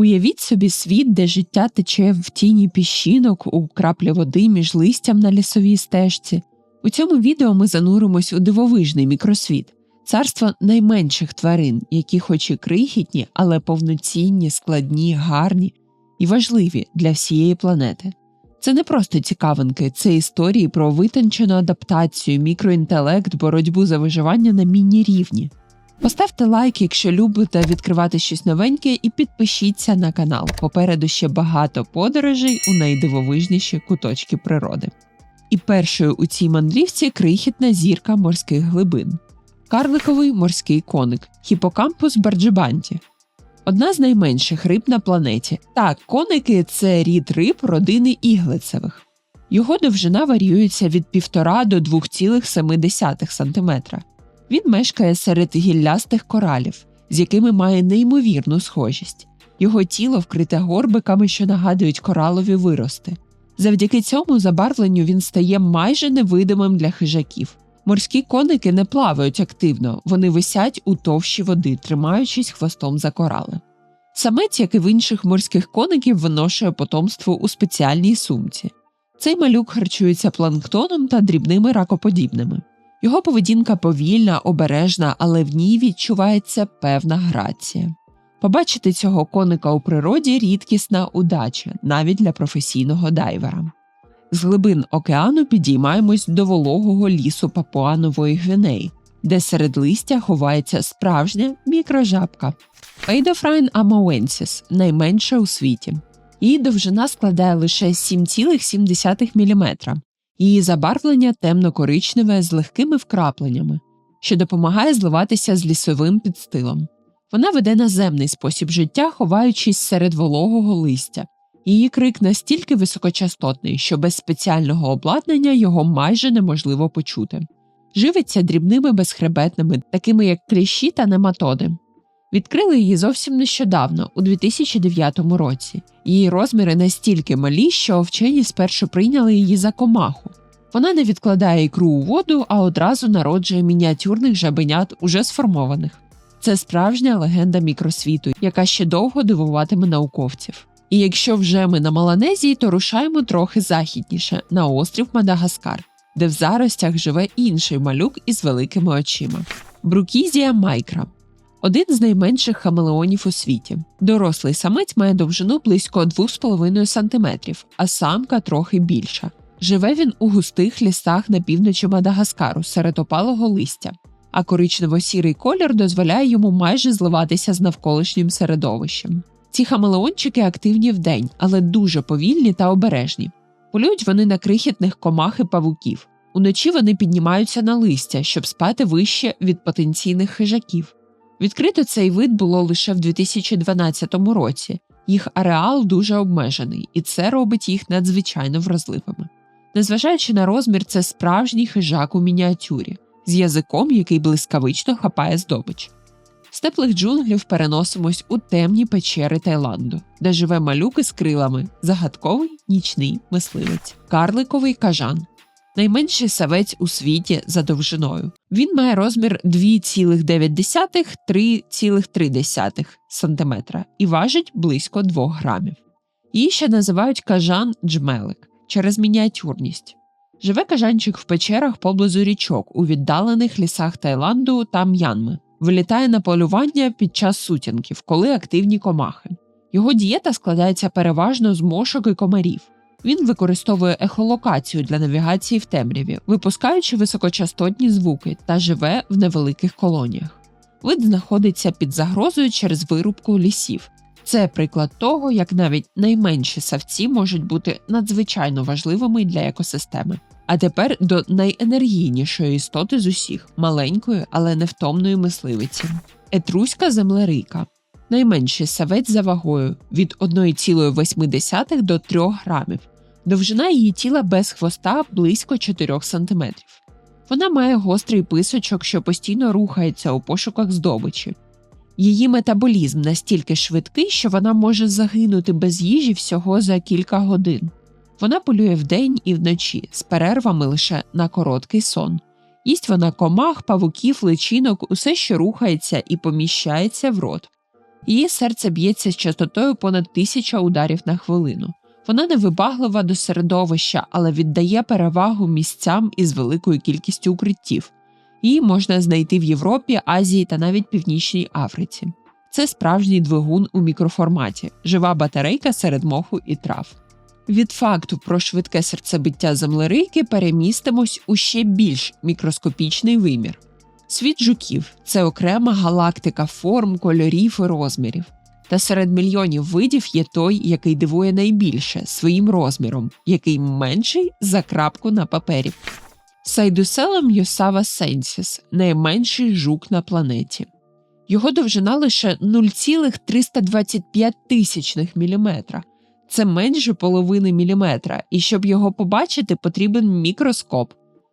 Уявіть собі світ, де життя тече в тіні піщинок у краплі води між листям на лісовій стежці. У цьому відео ми зануримось у дивовижний мікросвіт, царство найменших тварин, які, хоч і крихітні, але повноцінні, складні, гарні і важливі для всієї планети. Це не просто цікавинки, це історії про витончену адаптацію, мікроінтелект, боротьбу за виживання на міні-рівні. Поставте лайк, якщо любите відкривати щось новеньке, і підпишіться на канал. Попереду ще багато подорожей у найдивовижніші куточки природи. І першою у цій мандрівці крихітна зірка морських глибин, карликовий морський коник, хіпокампус барджибанті. Одна з найменших риб на планеті. Так, коники це рід риб родини іглицевих. Його довжина варіюється від 1,5 до 2,7 см. Він мешкає серед гіллястих коралів, з якими має неймовірну схожість. Його тіло вкрите горбиками, що нагадують коралові вирости. Завдяки цьому забарвленню він стає майже невидимим для хижаків. Морські коники не плавають активно, вони висять у товщі води, тримаючись хвостом за корали. Самець, як і в інших морських коників, виношує потомство у спеціальній сумці. Цей малюк харчується планктоном та дрібними ракоподібними. Його поведінка повільна, обережна, але в ній відчувається певна грація. Побачити цього коника у природі рідкісна удача навіть для професійного дайвера. З глибин океану підіймаємось до вологого лісу Папуанової Гвінеї, де серед листя ховається справжня мікрожабка Пейдофрайн амауенсіс, найменша у світі. Її довжина складає лише 7,7 мм, її забарвлення темно-коричневе з легкими вкрапленнями, що допомагає зливатися з лісовим підстилом. Вона веде наземний спосіб життя, ховаючись серед вологого листя. Її крик настільки високочастотний, що без спеціального обладнання його майже неможливо почути. Живиться дрібними безхребетними, такими як кліщі та нематоди. Відкрили її зовсім нещодавно, у 2009 році. Її розміри настільки малі, що вчені спершу прийняли її за комаху. Вона не відкладає ікру у воду, а одразу народжує мініатюрних жабенят уже сформованих. Це справжня легенда мікросвіту, яка ще довго дивуватиме науковців. І якщо вже ми на Маланезії, то рушаємо трохи західніше на острів Мадагаскар, де в заростях живе інший малюк із великими очима Брукізія майкра. Один з найменших хамелеонів у світі. Дорослий самець має довжину близько 2,5 см, а самка трохи більша. Живе він у густих лісах на півночі Мадагаскару серед опалого листя, а коричнево-сірий колір дозволяє йому майже зливатися з навколишнім середовищем. Ці хамелеончики активні вдень, але дуже повільні та обережні. Полюють вони на крихітних комах і павуків. Уночі вони піднімаються на листя, щоб спати вище від потенційних хижаків. Відкрито цей вид було лише в 2012 році. Їх ареал дуже обмежений, і це робить їх надзвичайно вразливими. Незважаючи на розмір, це справжній хижак у мініатюрі, з язиком, який блискавично хапає здобич. З теплих джунглів переносимось у темні печери Таїланду, де живе малюк із крилами, загадковий нічний мисливець, карликовий кажан, найменший савець у світі за довжиною. Він має розмір 2,9-3,3 см і важить близько 2 грамів. Її ще називають кажан джмелик через мініатюрність. Живе кажанчик в печерах поблизу річок у віддалених лісах Таїланду та М'янми. Вилітає на полювання під час сутінків, коли активні комахи. Його дієта складається переважно з мошок і комарів. Він використовує ехолокацію для навігації в темряві, випускаючи високочастотні звуки та живе в невеликих колоніях. Вид знаходиться під загрозою через вирубку лісів. Це приклад того, як навіть найменші савці можуть бути надзвичайно важливими для екосистеми. А тепер до найенергійнішої істоти з усіх маленької, але невтомної мисливиці етруська землерийка. Найменший савець за вагою від 1,8 до 3 грамів. Довжина її тіла без хвоста близько 4 см. Вона має гострий писочок, що постійно рухається у пошуках здобичі. Її метаболізм настільки швидкий, що вона може загинути без їжі всього за кілька годин. Вона полює вдень і вночі з перервами лише на короткий сон. Їсть вона комах, павуків, личинок, усе, що рухається і поміщається в рот. Її серце б'ється з частотою понад тисяча ударів на хвилину. Вона невибаглива до середовища, але віддає перевагу місцям із великою кількістю укриттів. Її можна знайти в Європі, Азії та навіть Північній Африці. Це справжній двигун у мікроформаті, жива батарейка серед моху і трав. Від факту про швидке серцебиття землерийки перемістимось у ще більш мікроскопічний вимір. Світ жуків це окрема галактика форм, кольорів і розмірів. Та серед мільйонів видів є той, який дивує найбільше своїм розміром, який менший за крапку на папері. Сайдуселем Йосава Сенсіс найменший жук на планеті. Його довжина лише 0,325 тисячних міліметра. Це менше половини міліметра, і щоб його побачити, потрібен мікроскоп.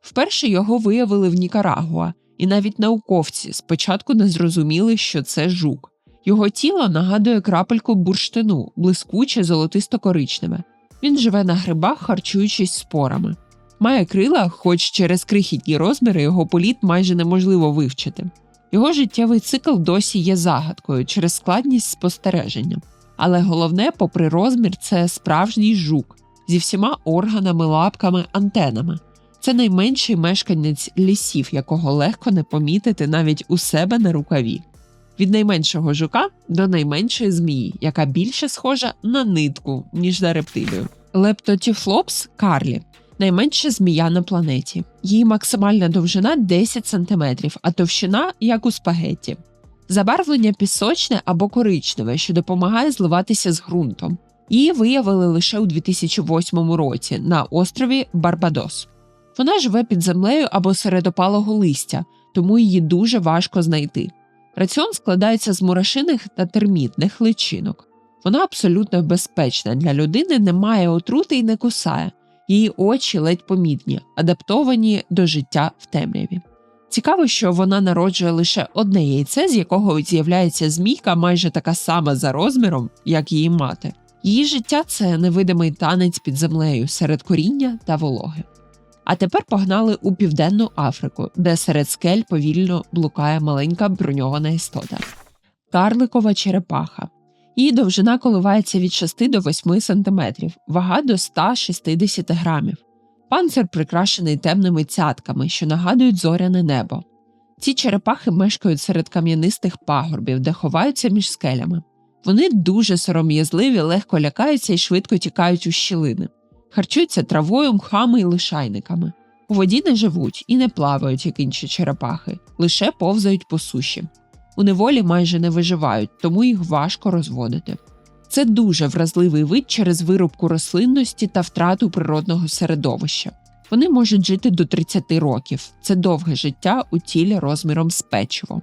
Вперше його виявили в Нікарагуа, і навіть науковці спочатку не зрозуміли, що це жук. Його тіло нагадує крапельку бурштину, блискуче золотисто-коричневе. Він живе на грибах, харчуючись спорами. Має крила, хоч через крихітні розміри його політ майже неможливо вивчити. Його життєвий цикл досі є загадкою через складність спостереження. Але головне, попри розмір, це справжній жук зі всіма органами, лапками, антенами. Це найменший мешканець лісів, якого легко не помітити навіть у себе на рукаві. Від найменшого жука до найменшої змії, яка більше схожа на нитку, ніж на рептилію. Лептотіфлопс карлі найменша змія на планеті. Її максимальна довжина 10 см, а товщина як у спагетті. Забарвлення пісочне або коричневе, що допомагає зливатися з ґрунтом. Її виявили лише у 2008 році на острові Барбадос. Вона живе під землею або серед опалого листя, тому її дуже важко знайти. Раціон складається з мурашиних та термітних личинок. Вона абсолютно безпечна для людини, не має отрути і не кусає. Її очі ледь помітні, адаптовані до життя в темряві. Цікаво, що вона народжує лише одне яйце, з якого з'являється змійка, майже така сама за розміром, як її мати. Її життя це невидимий танець під землею серед коріння та вологи. А тепер погнали у південну Африку, де серед скель повільно блукає маленька броньована істота. Карликова черепаха. Її довжина коливається від 6 до 8 см, вага до 160 грамів. Панцир прикрашений темними цятками, що нагадують зоряне небо. Ці черепахи мешкають серед кам'янистих пагорбів, де ховаються між скелями. Вони дуже сором'язливі, легко лякаються і швидко тікають у щілини, харчуються травою, мхами і лишайниками. У воді не живуть і не плавають, як інші черепахи, лише повзають по суші. У неволі майже не виживають, тому їх важко розводити. Це дуже вразливий вид через вирубку рослинності та втрату природного середовища. Вони можуть жити до 30 років. Це довге життя у тілі розміром з печиво.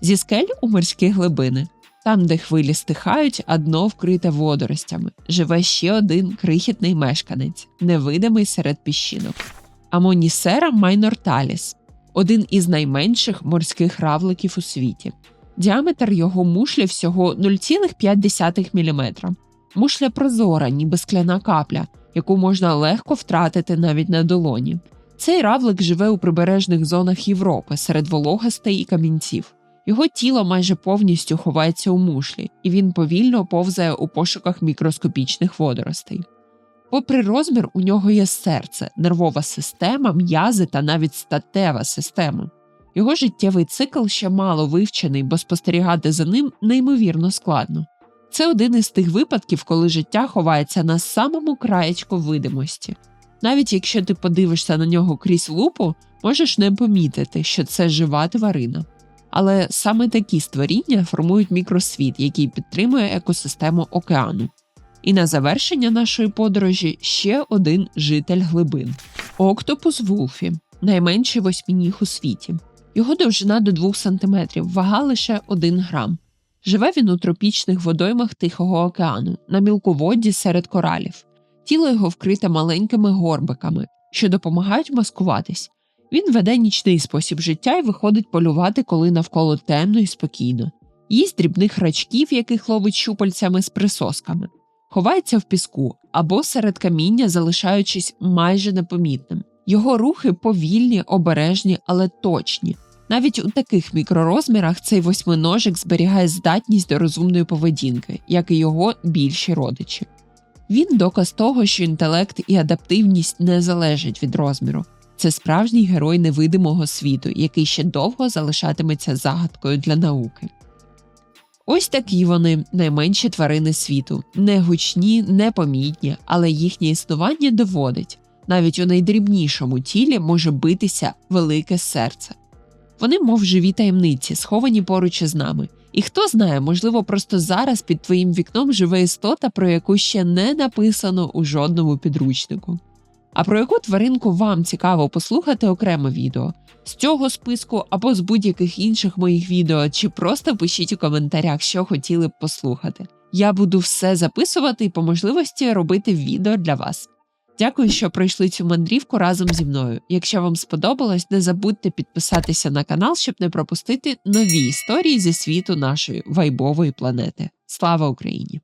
Зі скель у морські глибини. Там, де хвилі стихають, а дно вкрите водоростями, живе ще один крихітний мешканець, невидимий серед піщинок. Амонісера майнорталіс один із найменших морських равликів у світі. Діаметр його мушлі всього 0,5 мм. Мушля прозора, ніби скляна капля, яку можна легко втратити навіть на долоні. Цей равлик живе у прибережних зонах Європи серед вологостей і камінців. Його тіло майже повністю ховається у мушлі, і він повільно повзає у пошуках мікроскопічних водоростей. Попри розмір, у нього є серце, нервова система, м'язи та навіть статева система. Його життєвий цикл ще мало вивчений, бо спостерігати за ним неймовірно складно. Це один із тих випадків, коли життя ховається на самому краєчку видимості. Навіть якщо ти подивишся на нього крізь лупу, можеш не помітити, що це жива тварина. Але саме такі створіння формують мікросвіт, який підтримує екосистему океану. І на завершення нашої подорожі ще один житель глибин Октопус Вулфі, найменший восьмініг у світі. Його довжина до 2 см, вага лише 1 грам. Живе він у тропічних водоймах Тихого океану, на мілководді серед коралів. Тіло його вкрите маленькими горбиками, що допомагають маскуватись. Він веде нічний спосіб життя і виходить полювати, коли навколо темно і спокійно. Їсть дрібних рачків, яких ловить щупальцями з присосками, ховається в піску або серед каміння, залишаючись майже непомітним. Його рухи повільні, обережні, але точні. Навіть у таких мікророзмірах цей восьминожик зберігає здатність до розумної поведінки, як і його більші родичі. Він доказ того, що інтелект і адаптивність не залежать від розміру. Це справжній герой невидимого світу, який ще довго залишатиметься загадкою для науки. Ось такі вони найменші тварини світу, не гучні, непомітні, але їхнє існування доводить навіть у найдрібнішому тілі може битися велике серце. Вони, мов живі таємниці, сховані поруч із нами. І хто знає, можливо, просто зараз під твоїм вікном живе істота, про яку ще не написано у жодному підручнику. А про яку тваринку вам цікаво послухати окреме відео з цього списку або з будь-яких інших моїх відео, чи просто пишіть у коментарях, що хотіли б послухати. Я буду все записувати і по можливості робити відео для вас. Дякую, що пройшли цю мандрівку разом зі мною. Якщо вам сподобалось, не забудьте підписатися на канал, щоб не пропустити нові історії зі світу нашої вайбової планети. Слава Україні!